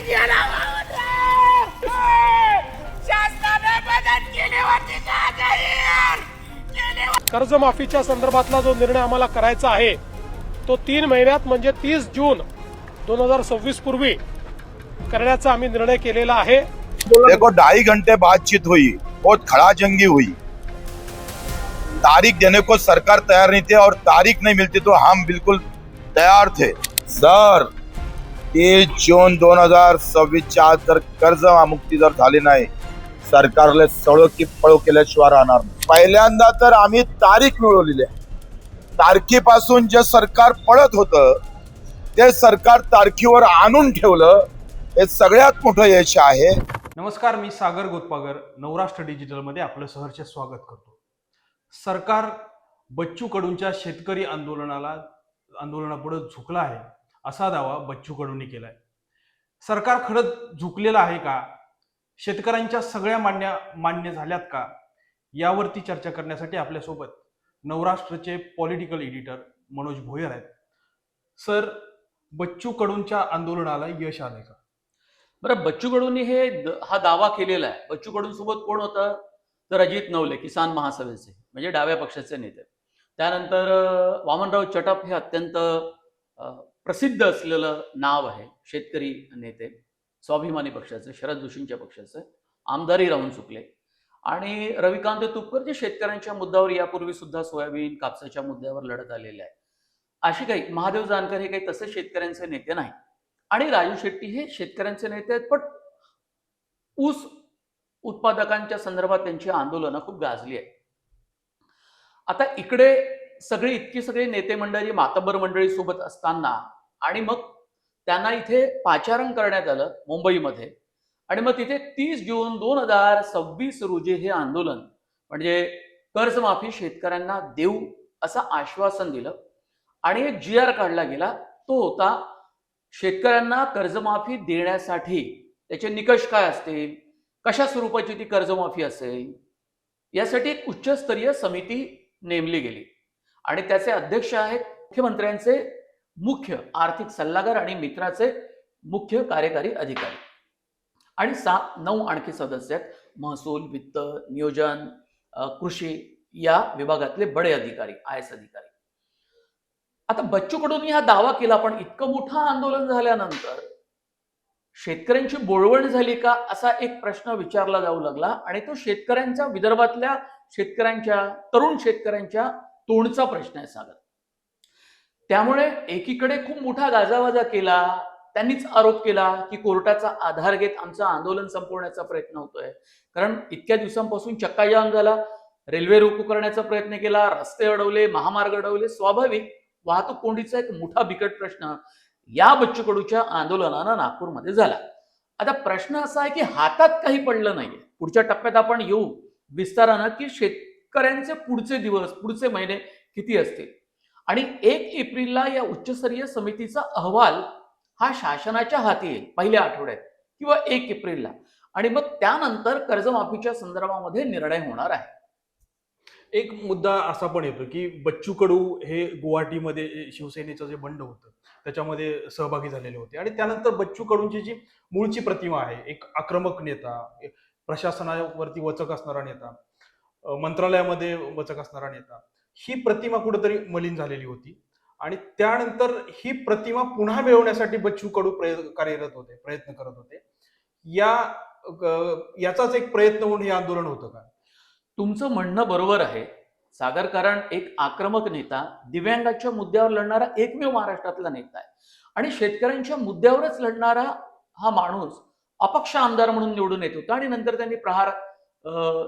गेला शासनाने मदत केली होती का जाहीर केली होती. कर्जमाफीच्या संदर्भातला जो निर्णय आम्हाला करायचा आहे तो तीन महिन्यात म्हणजे तीस जून दोन हजार सव्वीस पूर्वी करण्याचा आम्ही निर्णय केलेला आहे देखो ढाई घंटे बातचीत हुई बहुत खड़ा जंगी हुई तारीख देने को सरकार तैयार नहीं थे और तारीख नहीं मिलती तो हम बिल्कुल तैयार थे सर तीस जून दोन हजार सव्वीसच्या आज जर कर्ज मुक्ती जर झाली नाही सरकारला सळो की पळो केल्याशिवाय राहणार नाही. पहिल्यांदा तर आम्ही तारीख मिळवलेली आहे. तारखेपासून जे सरकार पळत होतं ते सरकार तारखेवर आणून ठेवलं हे सगळ्यात मोठं यश आहे. नमस्कार मी सागर गोतपागर नवराष्ट्र डिजिटलमध्ये आपलं सहर्ष स्वागत करतो. सरकार बच्चू कडूंच्या शेतकरी आंदोलनाला आंदोलनापुढे झुकलं आहे. असा दावा बच्चू कडूंनी केलाय. सरकार खरंच झुकलेलं आहे का? शेतकऱ्यांच्या सगळ्या मान्य मान्य झाल्यात का? यावरती चर्चा करण्यासाठी आपल्यासोबत नवराष्ट्रचे पॉलिटिकल एडिटर मनोज भोयर आहेत. सर बच्चू कडूंच्या आंदोलनाला यश आले का? बरं बच्चू कडूंनी हे द- हा दावा केलेला आहे. बच्चू कडून सोबत कोण होतं? तर अजित नवले किसान महासभेचे म्हणजे डाव्या पक्षाचे नेते. त्यानंतर वामनराव चटप हे अत्यंत प्रसिद्ध असलेलं नाव आहे शेतकरी नेते स्वाभिमानी पक्षाचे शरद जोशींच्या पक्षाचे आमदारही राहून चुकले आणि रविकांत तुपकर जे शेतकऱ्यांच्या मुद्द्यावर यापूर्वी सुद्धा सोयाबीन कापसाच्या मुद्द्यावर लढत आलेले आहे अशी काही महादेव जानकर हे काही तसे शेतकऱ्यांचे नेते नाही. आणि राजू शेट्टी हे शेतकऱ्यांचे नेते आहेत पण ऊस उत्पादकांच्या संदर्भात त्यांची आंदोलनं खूप गाजली आहे आता इकडे सगळी इतकी सगळी नेते मंडळी मातबर मंडळी सोबत असताना आणि मग त्यांना इथे पाचारण करण्यात आलं मुंबईमध्ये. आणि मग तिथे तीस जून दोन हजार सव्वीस रोजी हे आंदोलन म्हणजे कर्जमाफी शेतकऱ्यांना देऊ असं आश्वासन दिलं. आणि एक जी आर काढला गेला तो होता शेतकऱ्यांना कर्जमाफी देण्यासाठी त्याचे निकष काय असतील? कशा स्वरूपाची ती कर्जमाफी असेल? यासाठी एक उच्चस्तरीय समिती नेमली गेली. आणि त्याचे अध्यक्ष आहेत मुख्यमंत्र्यांचे मुख्य आर्थिक सल्लागार आणि मित्राचे मुख्य कार्यकारी अधिकारी. आणि सहा नऊ आणखी सदस्य आहेत. महसूल वित्त नियोजन कृषी या विभागातले बडे अधिकारी आय एस अधिकारी. आता बच्चू कडूंनी हा दावा केला पण इतकं मोठं आंदोलन झाल्यानंतर शेतकऱ्यांची बोळवण झाली का असा एक प्रश्न विचारला जाऊ लागला. आणि तो शेतकऱ्यांच्या विदर्भातल्या शेतकऱ्यांच्या तरुण शेतकऱ्यांच्या तोंडचा प्रश्न आहे सागर. त्यामुळे एकीकडे खूप मोठा गाजावाजा केला त्यांनीच आरोप केला की कोर्टाचा आधार घेत आमचं आंदोलन संपवण्याचा प्रयत्न होतोय. कारण इतक्या दिवसांपासून चक्काजाम झाला रेल्वे रोको करण्याचा प्रयत्न केला रस्ते अडवले महामार्ग अडवले स्वाभाविक वाहतूक कोंडीचा एक मोठा बिकट प्रश्न या बच्चू कडूच्या आंदोलनानं नागपूरमध्ये झाला. आता प्रश्न असा आहे की हातात काही पडलं नाहीये. पुढच्या टप्प्यात आपण येऊ. विस्तारानं की शेत शेतकऱ्यांचे पुढचे दिवस पुढचे महिने किती असतील? आणि एक एप्रिलला या उच्चस्तरीय समितीचा अहवाल हा शासनाच्या हाती येईल पहिल्या आठवड्यात किंवा एक एप्रिलला. आणि मग त्यानंतर कर्जमाफीच्या संदर्भामध्ये निर्णय होणार आहे. एक मुद्दा असा पण येतो की बच्चू कडू हे गुवाहाटीमध्ये शिवसेनेचं जे बंड होतं त्याच्यामध्ये सहभागी झालेले होते. आणि त्यानंतर बच्चू कडूंची जी मूळची प्रतिमा आहे एक आक्रमक नेता प्रशासनावरती वचक असणारा नेता मंत्रालयामध्ये वचक असणारा नेता. ही प्रतिमा कुठेतरी मलिन झालेली होती. आणि त्यानंतर ही प्रतिमा पुन्हा मिळवण्यासाठी बच्चू कडू प्रयत्न कार्यरत होते प्रयत्न करत होते. या याचाच एक प्रयत्न म्हणून हे आंदोलन होतं का? तुमचं म्हणणं बरोबर आहे. सागर कारण एक आक्रमक नेता दिव्यांगाच्या मुद्द्यावर लढणारा एकमेव महाराष्ट्रातला नेता आहे. आणि शेतकऱ्यांच्या मुद्द्यावरच लढणारा हा माणूस अपक्ष आमदार म्हणून निवडून येत होता आणि नंतर त्यांनी प्रहार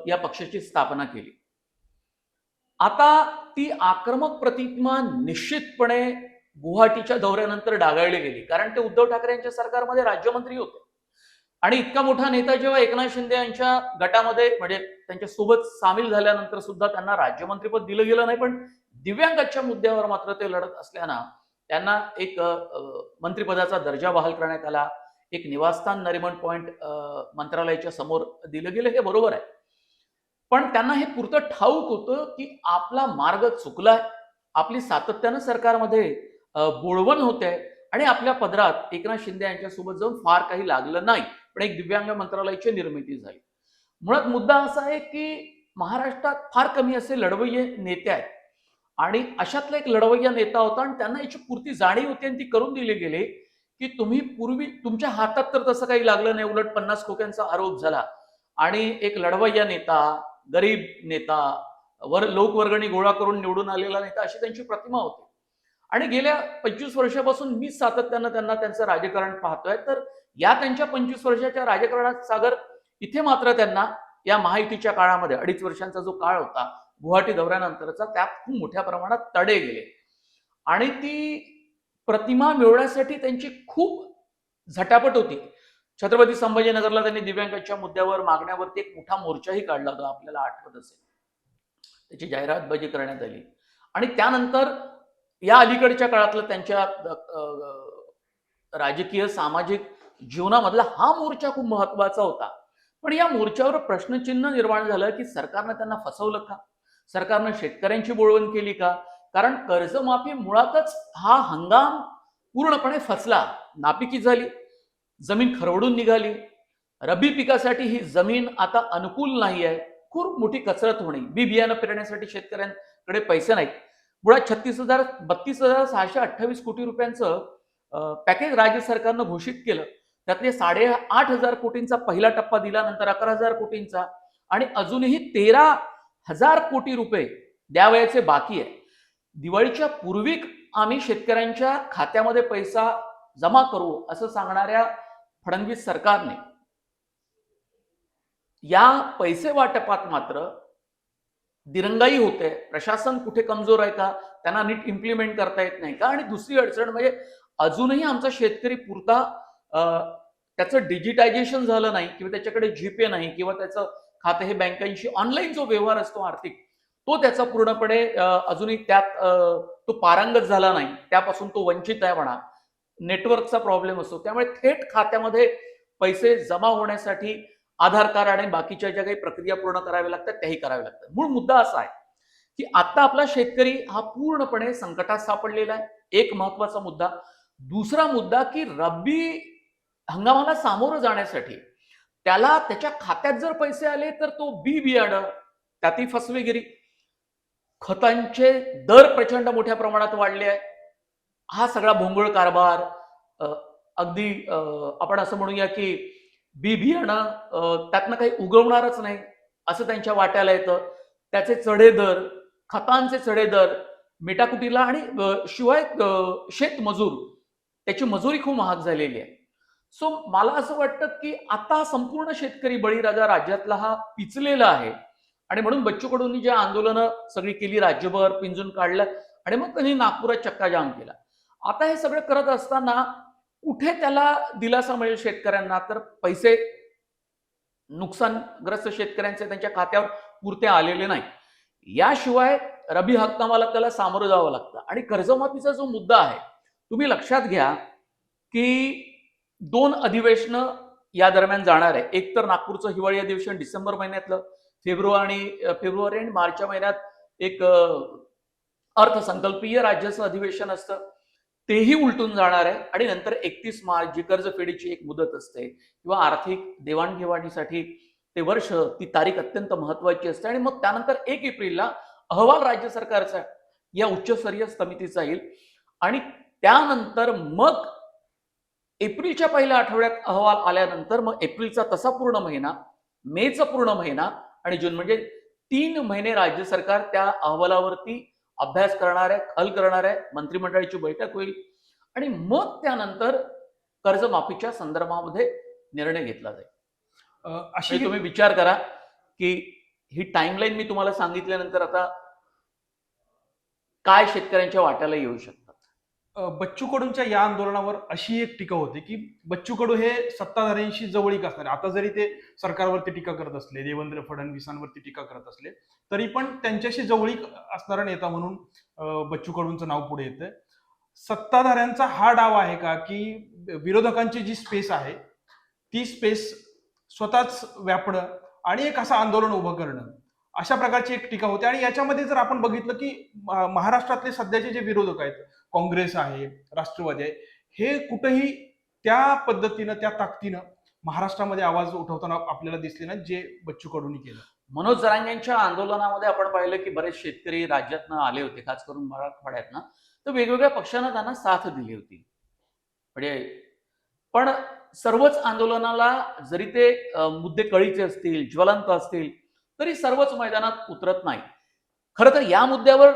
या पक्षाची स्थापना केली. आता ती आक्रमक प्रतिमा निश्चितपणे गुवाहाटीच्या दौऱ्यानंतर डागाळली गेली कारण ते उद्धव ठाकरे यांच्या सरकारमध्ये राज्यमंत्री होते. आणि इतका मोठा नेता जेव्हा एकनाथ शिंदे यांच्या गटामध्ये म्हणजे त्यांच्यासोबत सामील झाल्यानंतर सुद्धा त्यांना राज्यमंत्रीपद दिलं गेलं नाही पण दिव्यांगाच्या मुद्द्यावर मात्र ते लढत असल्यानं त्यांना एक मंत्रिपदाचा दर्जा बहाल करण्यात आला. एक निवासस्थान नरिमन पॉइंट मंत्रालयाच्या समोर दिलं गेलं हे बरोबर आहे. पण त्यांना हे पुरतं ठाऊक होतं की आपला मार्ग चुकलाय. आपली सातत्यानं सरकारमध्ये बोळवण होते आणि आपल्या पदरात एकनाथ शिंदे यांच्यासोबत जाऊन फार काही लागलं नाही. पण एक दिव्यांग मंत्रालयाची निर्मिती झाली. मुळात मुद्दा असा आहे की महाराष्ट्रात फार कमी असे लढवय्ये नेते आहेत. आणि अशातला एक लढवय्या नेता होता आणि त्यांना याची पुरती जाणीव होती आणि ती करून दिली गेली. की तुम्ही पूर्वी तुमच्या हातात तर तसं काही लागलं नाही उलट पन्नास खोक्यांचा आरोप झाला. आणि एक लढवय्या नेता गरीब नेता वर लोकवर्गणी गोळा करून निवडून आलेला नेता अशी त्यांची प्रतिमा होती. आणि गेल्या पंचवीस वर्षापासून मी सातत्यानं त्यांना त्यांचं राजकारण पाहतोय. तर या त्यांच्या पंचवीस वर्षाच्या राजकारणात सागर इथे मात्र त्यांना या महायुतीच्या काळामध्ये अडीच वर्षांचा जो काळ होता गुवाहाटी दौऱ्यानंतरचा त्यात खूप मोठ्या प्रमाणात तडे गेले. आणि ती प्रतिमा मिळवण्यासाठी त्यांची खूप झटापट होती. छत्रपती संभाजीनगरला त्यांनी दिव्यांगाच्या मुद्द्यावर मागण्यावरती एक मोठा मोर्चाही काढला होता आपल्याला आठवत असेल. त्याची जाहिरातबाजी करण्यात आली. आणि त्यानंतर या अलीकडच्या काळातलं त्यांच्या राजकीय सामाजिक जीवनामधला हा मोर्चा खूप महत्त्वाचा होता. पण या मोर्चावर प्रश्नचिन्ह निर्माण झालं की सरकारनं त्यांना फसवलं का? सरकारनं शेतकऱ्यांची बोळवण केली का? कारण कर्जमाफी मुळातच हा हंगाम पूर्णपणे फसला नापिकी झाली जमीन खरवडून निघाली. रब्बी पिकासाठी ही जमीन आता अनुकूल नाही आहे खूप मोठी कसरत होणे. बी बियाणं पेरण्यासाठी शेतकऱ्यांकडे पैसे नाहीत. मुळात छत्तीस हजार बत्तीस हजार सहाशे अठ्ठावीस कोटी रुपयांचं पॅकेज राज्य सरकारनं घोषित केलं. त्यातले साडे आठ हजार कोटींचा पहिला टप्पा दिला नंतर अकरा हजार कोटींचा. आणि अजूनही तेरा हजार कोटी रुपये द्यावयाचे बाकी आहे. दिवाळीच्या पूर्वी आम्ही शेतकऱ्यांच्या खात्यामध्ये पैसा जमा करू असं सांगणाऱ्या फडणवीस सरकारने या पैसे वाटपात मात्र दिरंगाई होते. प्रशासन कुठे कमजोर आहे का? त्यांना नीट इम्प्लिमेंट करता येत नाही का? आणि दुसरी अडचण म्हणजे अजूनही आमचा शेतकरी पुरता त्याचं डिजिटायझेशन झालं नाही किंवा त्याच्याकडे जीपे नाही किंवा त्याचं खातं हे बँकांशी ऑनलाईन जो व्यवहार असतो आर्थिक तो त्याचा पूर्णपणे अजूनही त्यात तो पारंगत झाला नाही. त्यापासून तो वंचित आहे म्हणा. नेटवर्कचा प्रॉब्लेम असतो. त्यामुळे थेट खात्यामध्ये पैसे जमा होण्यासाठी आधार कार्ड आणि बाकीच्या ज्या काही प्रक्रिया पूर्ण कराव्या लागतात त्याही कराव्या लागतात. मूळ मुद्दा असा आहे की आता आपला शेतकरी हा पूर्णपणे संकटात सापडलेला आहे. एक महत्त्वाचा मुद्दा. दुसरा मुद्दा की रब्बी हंगामाला सामोरं जाण्यासाठी त्याला त्याच्या खात्यात जर पैसे आले तर तो बी बियाणं त्यातही फसवेगिरी. खतांचे दर प्रचंड मोठ्या प्रमाणात वाढले आहे. हा सगळा भोंगळ कारभार अगदी आपण असं म्हणूया की बी बियाणं त्यातनं काही उगवणारच नाही असं त्यांच्या वाट्याला येतं. त्याचे चढे दर खतांचे चढे दर मेटाकुटीला आणि शिवाय शेतमजूर त्याची मजुरी खूप महाग झालेली आहे. सो मला असं वाटतं की आता संपूर्ण शेतकरी बळीराजा राज्यातला हा पिचलेला आहे. आणि म्हणून बच्चू कडूंनी जे आंदोलनं सगळी केली राज्यभर पिंजून काढलं आणि मग त्यांनी नागपुरात चक्काजाम केला. आता हे सगळं करत असताना कुठे त्याला दिलासा मिळेल शेतकऱ्यांना? तर पैसे नुकसानग्रस्त शेतकऱ्यांचे त्यांच्या खात्यावर पुरते आलेले नाही. याशिवाय रबी हंगामाला त्याला सामोरं जावं लागतं. आणि कर्जमाफीचा जो मुद्दा आहे तुम्ही लक्षात घ्या की दोन अधिवेशनं या दरम्यान जाणार आहे. एक तर नागपूरचं हिवाळी अधिवेशन डिसेंबर महिन्यातलं फेब्रुवारी फेब्रुवारी आणि मार्चच्या महिन्यात एक अर्थसंकल्पीय राज्याचं अधिवेशन असतं. तेही उलटून जाणार आहे आणि नंतर एकतीस मार्च जी कर्जफेडीची एक मुदत असते किंवा आर्थिक देवाणघेवाणीसाठी ते वर्ष ती तारीख अत्यंत महत्वाची असते आणि मग त्यानंतर एक एप्रिलला अहवाल राज्य सरकारचा या उच्चस्तरीय समितीचा येईल. आणि त्यानंतर मग एप्रिलच्या पहिल्या आठवड्यात अहवाल आल्यानंतर मग एप्रिलचा तसा पूर्ण महिना मेचा पूर्ण महिना आणि जून म्हणजे तीन महिने राज्य सरकार त्या अहवालावरती अभ्यास करणार आहे हल करणार आहे मंत्रिमंडळाची बैठक होईल. आणि मग त्यानंतर कर्जमाफीच्या संदर्भामध्ये निर्णय घेतला जाईल. अशी तुम्ही विचार करा की ही टाइमलाईन मी तुम्हाला सांगितल्यानंतर आता काय शेतकऱ्यांच्या वाट्याला येऊ शकतात अ, बच्चू कडूंच्या या आंदोलनावर अशी एक टीका होती की बच्चू कडू हे सत्ताधाऱ्यांशी जवळीक असणारे. आता जरी ते सरकारवरती टीका करत असले देवेंद्र फडणवीसांवरती टीका करत असले तरी पण त्यांच्याशी जवळीक असणारा नेता म्हणून बच्चू कडूंचं नाव पुढे येतं सत्ताधाऱ्यांचा हा डाव आहे का की विरोधकांची जी स्पेस आहे ती स्पेस स्वतःच व्यापणं आणि एक असं आंदोलन उभं करणं अशा प्रकारची एक टीका होते. आणि याच्यामध्ये जर आपण बघितलं की महाराष्ट्रातले सध्याचे जे विरोधक आहेत काँग्रेस आहे राष्ट्रवादी आहे हे कुठेही त्या पद्धतीनं त्या ताकदीनं महाराष्ट्रामध्ये आवाज उठवताना आपल्याला दिसले ना जे बच्चू कडून केलं. मनोज जरांग्यांच्या आंदोलनामध्ये आपण पाहिलं की बरेच शेतकरी राज्यातनं आले होते खास करून मराठवाड्यातनं. तर वेगवेगळ्या पक्षांना त्यांना साथ दिली होती. म्हणजे पण सर्वच आंदोलनाला जरी ते मुद्दे कळीचे असतील ज्वलंत असतील तरी सर्वच मैदानात उतरत नाही. खरं तर या मुद्द्यावर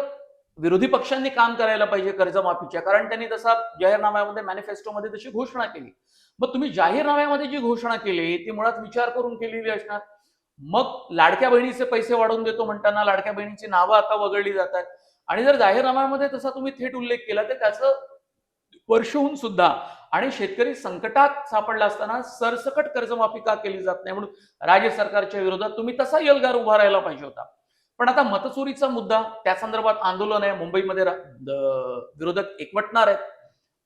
विरोधी पक्षांनी काम करायला पाहिजे कर्जमाफीच्या कारण त्यांनी तसा जाहीरनाम्यामध्ये मॅनिफेस्टोमध्ये तशी घोषणा केली. मग तुम्ही जाहीरनाम्यामध्ये जी घोषणा केली ती मुळात विचार करून केलेली असणार? मग लाडक्या बहिणीचे पैसे वाढवून देतो म्हणताना लाडक्या बहिणीची नावं आता वगळली जात आहेत आणि जर जाहीरनाम्यामध्ये तसा तुम्ही थेट उल्लेख केला तर त्याचं वर्ष होऊन सुद्धा आणि शेतकरी संकटात सापडला असताना सरसकट कर्जमाफी का केली जात नाही? म्हणून राज्य सरकारच्या विरोधात तुम्ही तसा यलगार उभा राहायला पाहिजे होता. पण आता मतचोरीचा मुद्दा त्या संदर्भात आंदोलन आहे. मुंबईमध्ये विरोधक एकवटणार आहेत.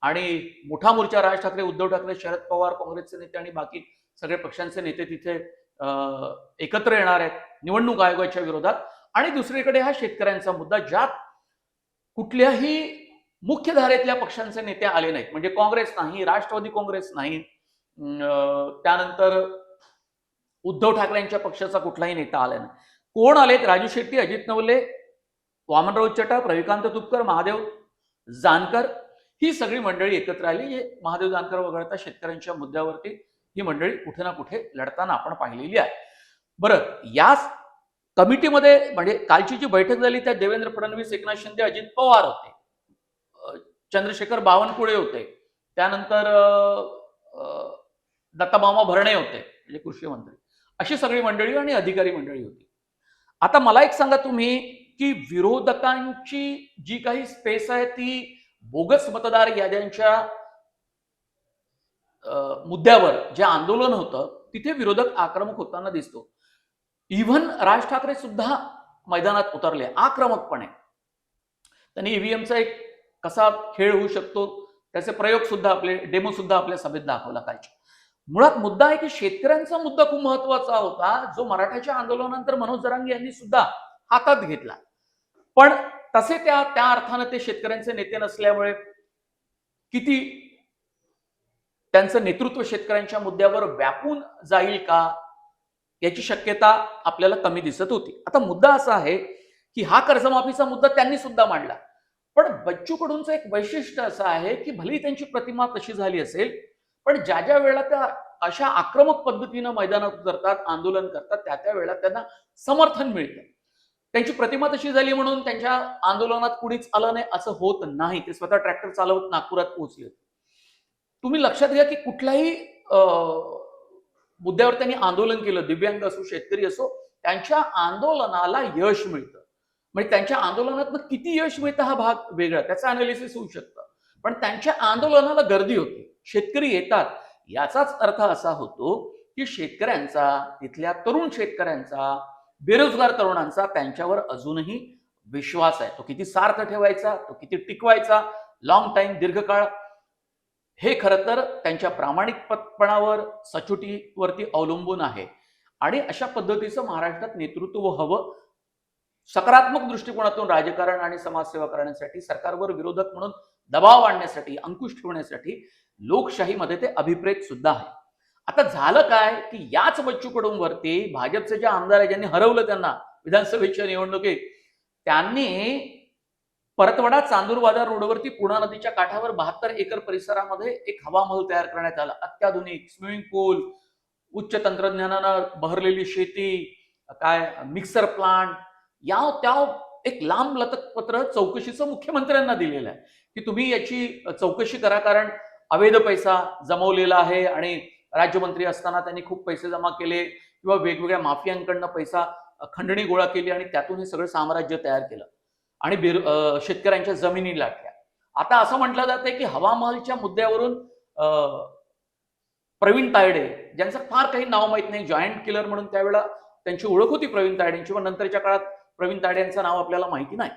आणि मोठा मोर्चा राज ठाकरे उद्धव ठाकरे शरद पवार काँग्रेसचे नेते आणि बाकी सगळे पक्षांचे नेते तिथे अं, एकत्र येणार आहेत निवडणूक आयोगाच्या विरोधात. आणि दुसरीकडे हा शेतकऱ्यांचा मुद्दा ज्यात कुठल्याही मुख्य धारेतल्या पक्षांचे नेते आले नाहीत. म्हणजे काँग्रेस नाही राष्ट्रवादी काँग्रेस नाही. त्यानंतर उद्धव ठाकरेंच्या पक्षाचा कुठलाही नेता आला नाही. कोण आलेत? राजू शेट्टी अजित नवले वामनराव चटप रविकांत तुपकर महादेव जानकर. ही सगळी मंडळी एकत्र आली. हे महादेव जानकर वगळता शेतकऱ्यांच्या मुद्द्यावरती ही मंडळी कुठे ना कुठे लढताना आपण पाहिलेली आहे. बरं याच कमिटीमध्ये म्हणजे कालची जी बैठक झाली त्यात देवेंद्र फडणवीस एकनाथ शिंदे अजित पवार होते. चंद्रशेखर बावनकुळे होते. त्यानंतर दत्तामामा भरणे होते म्हणजे कृषी मंत्री. अशी सगळी मंडळी आणि अधिकारी मंडळी होती. आता मला एक सांगा तुम्ही की विरोधकांची जी काही स्पेस आहे ती बोगस मतदार याद्यांच्या मुद्द्यावर जे आंदोलन होतं तिथे विरोधक आक्रमक होताना दिसतो. इव्हन राज ठाकरे सुद्धा मैदानात उतरले आक्रमकपणे. त्यांनी ईव्हीएमचा एक कसा खेळ होऊ शकतो त्याचे प्रयोग सुद्धा आपले डेमो सुद्धा आपल्या सभेत दाखवला पाहिजे. मुळात मुद्दा आहे की शेतकऱ्यांचा मुद्दा खूप महत्त्वाचा होता. जो मराठ्याच्या आंदोलनानंतर मनोज जरांगे यांनी सुद्धा हातात घेतला. पण तसे त्या त्या अर्थानं ते शेतकऱ्यांचे नेते नसल्यामुळे किती त्यांचं नेतृत्व शेतकऱ्यांच्या मुद्द्यावर व्यापून जाईल का याची शक्यता आपल्याला कमी दिसत होती. आता मुद्दा असा आहे की हा कर्जमाफीचा मुद्दा त्यांनी सुद्धा मांडला. पण बच्चू कडूंचं एक वैशिष्ट्य असं आहे की भलेही त्यांची प्रतिमा तशी झाली असेल पण ज्या ज्या वेळेला त्या अशा आक्रमक पद्धतीनं मैदानात उतरतात आंदोलन करतात त्या त्या वेळेला त्यांना समर्थन मिळतं. त्यांची प्रतिमा तशी झाली म्हणून त्यांच्या आंदोलनात कुणीच आलं नाही असं होत नाही. ते स्वतः ट्रॅक्टर चालवत नागपुरात पोहोचले तुम्ही लक्षात घ्या की कुठल्याही मुद्द्यावर त्यांनी आंदोलन केलं. दिव्यांग असो शेतकरी असो त्यांच्या आंदोलनाला यश मिळतं. म्हणजे त्यांच्या आंदोलनातनं किती यश मिळतं हा भाग वेगळा. त्याचं अनालिसिस होऊ शकतं. पण त्यांच्या आंदोलनाला गर्दी होती. शेतकरी येतात. याचाच अर्थ असा होतो की शेतकऱ्यांचा तिथल्या तरुण शेतकऱ्यांचा बेरोजगार तरुणांचा त्यांच्यावर अजूनही विश्वास आहे. तो किती सार्थ ठेवायचा तो किती टिकवायचा लॉंग टाइम दीर्घकाळ. हे खरं तर त्यांच्या प्रामाणिकपणावर सचोटीवरती अवलंबून आहे. आणि अशा पद्धतीचं महाराष्ट्रात नेतृत्व हवं सकारात्मक दृष्टिकोनातून राजकारण आणि समाजसेवा करण्यासाठी सरकारवर विरोधक म्हणून दबाव आणण्यासाठी अंकुश ठेवण्यासाठी लोकशाहीमध्ये ते अभिप्रेत सुद्धा आहे. आता झालं काय की याच बच्चू कडूंवरती भाजपचे जे आमदार आहे ज्यांनी हरवलं त्यांना विधानसभेच्या निवडणुकीत त्यांनी परतवाडा चांदूर बाजार रोडवरती पूर्णा नदीच्या काठावर बहात्तर एकर परिसरामध्ये एक हवामहल तयार करण्यात आला. अत्याधुनिक स्विमिंग पूल उच्च तंत्रज्ञानानं बहरलेली शेती काय मिक्सर प्लांट याव त्याव एक लांब लतक पत्र चौकशीचं मुख्यमंत्र्यांना दिलेलं आहे. की तुम्ही याची चौकशी करा कारण अवैध पैसा जमवलेला आहे आणि राज्यमंत्री असताना त्यांनी खूप पैसे जमा केले किंवा वेगवेगळ्या माफियांकडनं पैसा खंडणी गोळा केली आणि त्यातून हे सगळं साम्राज्य तयार केलं. आणि बेर शेतकऱ्यांच्या जमिनी लाटल्या. आता असं म्हटलं जातंय की हवामहलच्या मुद्द्यावरून प्रवीण तायडे ज्यांचं फार काही नाव माहीत नाही जॉईंट किलर म्हणून त्यावेळेला त्यांची ओळख होती प्रवीण तायडेंची पण नंतरच्या काळात प्रवीण ताडे यांचं नाव आपल्याला माहिती नाही.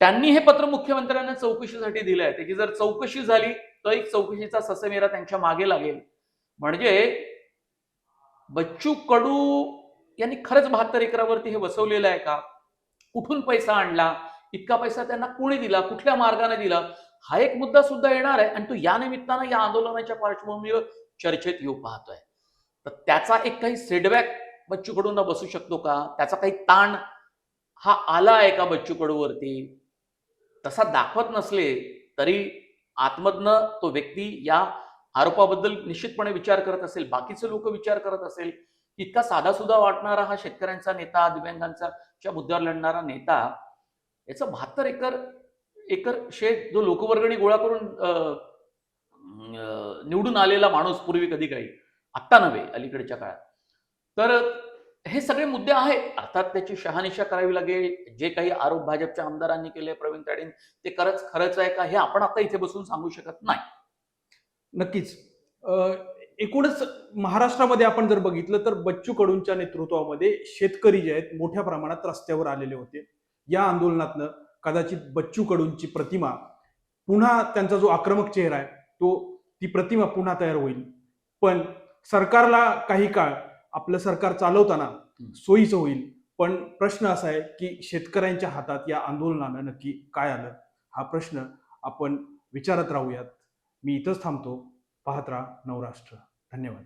त्यांनी हे पत्र मुख्यमंत्र्यांना चौकशीसाठी दिलं आहे त्याची जर चौकशी झाली तर एक चौकशीचा ससेमेरा त्यांच्या मागे लागेल. म्हणजे बच्चू कडू यांनी खरंच बहात्तर एकरावरती हे बसवलेलं आहे का? कुठून पैसा आणला? इतका पैसा त्यांना कोणी दिला? कुठल्या मार्गाने दिला? हा एक मुद्दा सुद्धा येणार आहे. आणि तो या निमित्तानं या आंदोलनाच्या पार्श्वभूमीवर चर्चेत येऊ पाहतोय. तर त्याचा एक काही सेटबॅक बच्चू कडूंना बसू शकतो का? त्याचा काही ताण हा आला आहे का बच्चू कडूवरती तसा दाखवत नसले तरी आतमधनं तो व्यक्ती या आरोपाबद्दल निश्चितपणे विचार करत असेल बाकीचे लोक विचार करत असेल इतका साधा सुद्धा वाटणारा हा शेतकऱ्यांचा नेता दिव्यांगांचा च्या मुद्द्यावर लढणारा नेता याचं बहात्तर एकर एकर शेत जो लोकवर्गणी गोळा करून निवडून आलेला माणूस पूर्वी कधी काही आत्ता नव्हे अलीकडच्या काळात. तर हे सगळे मुद्दे आहेत. अर्थात त्याची शहानिशा करावी लागेल. जे काही आरोप भाजपच्या आमदारांनी केले प्रवीण ताडेन ते खरंच खरंच आहे का हे आपण आता इथे बसून सांगू शकत नाही. नक्कीच. एकूणच महाराष्ट्रामध्ये आपण जर बघितलं तर बच्चू कडूंच्या नेतृत्वामध्ये शेतकरी जे आहेत मोठ्या प्रमाणात रस्त्यावर आलेले होते. या आंदोलनातनं कदाचित बच्चू कडूंची प्रतिमा पुन्हा त्यांचा जो आक्रमक चेहरा आहे तो ती प्रतिमा पुन्हा तयार होईल. पण सरकारला काही काळ आपलं सरकार चालवताना सोयीचं होईल. पण प्रश्न असा आहे की शेतकऱ्यांच्या हातात या आंदोलनानं नक्की काय आलं? हा प्रश्न आपण विचारत राहूयात. मी इथंच थांबतो. पाहत राहा नवराष्ट्र. धन्यवाद.